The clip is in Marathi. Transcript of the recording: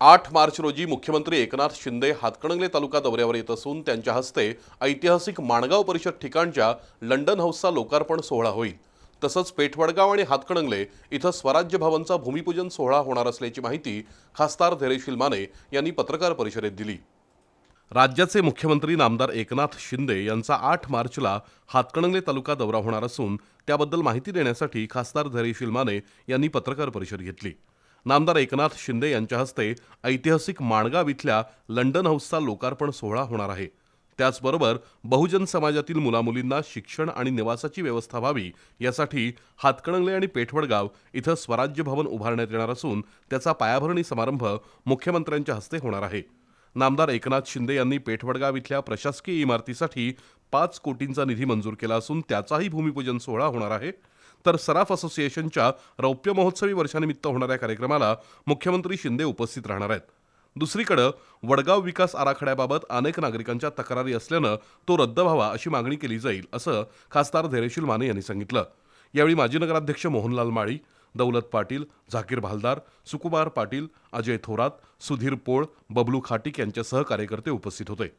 आठ मार्च रोजी मुख्यमंत्री एकनाथ शिंदे हातकणंगले तालुका दौऱ्यावर येत असून त्यांच्या हस्ते ऐतिहासिक माणगाव परिषद ठिकाणच्या लंडन हाऊसचा लोकार्पण सोहळा होईल. तसंच पेठवडगाव आणि हातकणंगले इथं स्वराज्य भवनचा भूमिपूजन सोहळा होणार असल्याची माहिती खासदार धैर्यशील माने यांनी पत्रकार परिषदेत दिली. राज्याचे मुख्यमंत्री नामदार एकनाथ शिंदे यांचा आठ मार्चला हातकणंगले तालुका दौरा होणार असून त्याबद्दल माहिती देण्यासाठी खासदार धैर्यशील माने यांनी पत्रकार परिषद घेतली. नामदार एकनाथ शिंदे यांच्या हस्ते ऐतिहासिक माणगाव इथल्या लंडन हाऊसचा लोकार्पण सोहळा होणार आहे. त्याचबरोबर बहुजन समाजातील मुलामुलींना शिक्षण आणि निवासाची व्यवस्था व्हावी यासाठी हातकणंगले आणि पेठवडगाव इथं स्वराज्य भवन उभारण्यात येणार असून त्याचा पायाभरणी समारंभ मुख्यमंत्र्यांच्या हस्ते होणार आहे. नामदार एकनाथ शिंदे यांनी पेठवडगाव इथल्या प्रशासकीय इमारतीसाठी पाच कोटींचा निधी मंजूर केला असून त्याचाही भूमिपूजन सोहळा होणार आहे. तर सराफ असोसिएशनच्या रौप्य महोत्सवी वर्षानिमित्त होणाऱ्या कार्यक्रमाला मुख्यमंत्री शिंदे उपस्थित राहणार आहेत. दुसरीकडे वडगाव विकास आराखड्याबाबत अनेक नागरिकांच्या तक्रारी असल्यानं तो रद्द व्हावा अशी मागणी केली जाईल असं खासदार धैर्यशील माने यांनी सांगितलं. यावेळी माजी नगराध्यक्ष मोहनलाल माळी दौलत पाटील झाकीर भालदार सुकुमार पाटील अजय थोरात सुधीर पोळ बबलू खाटीक यांच्यासह कार्यकर्ते उपस्थित होते.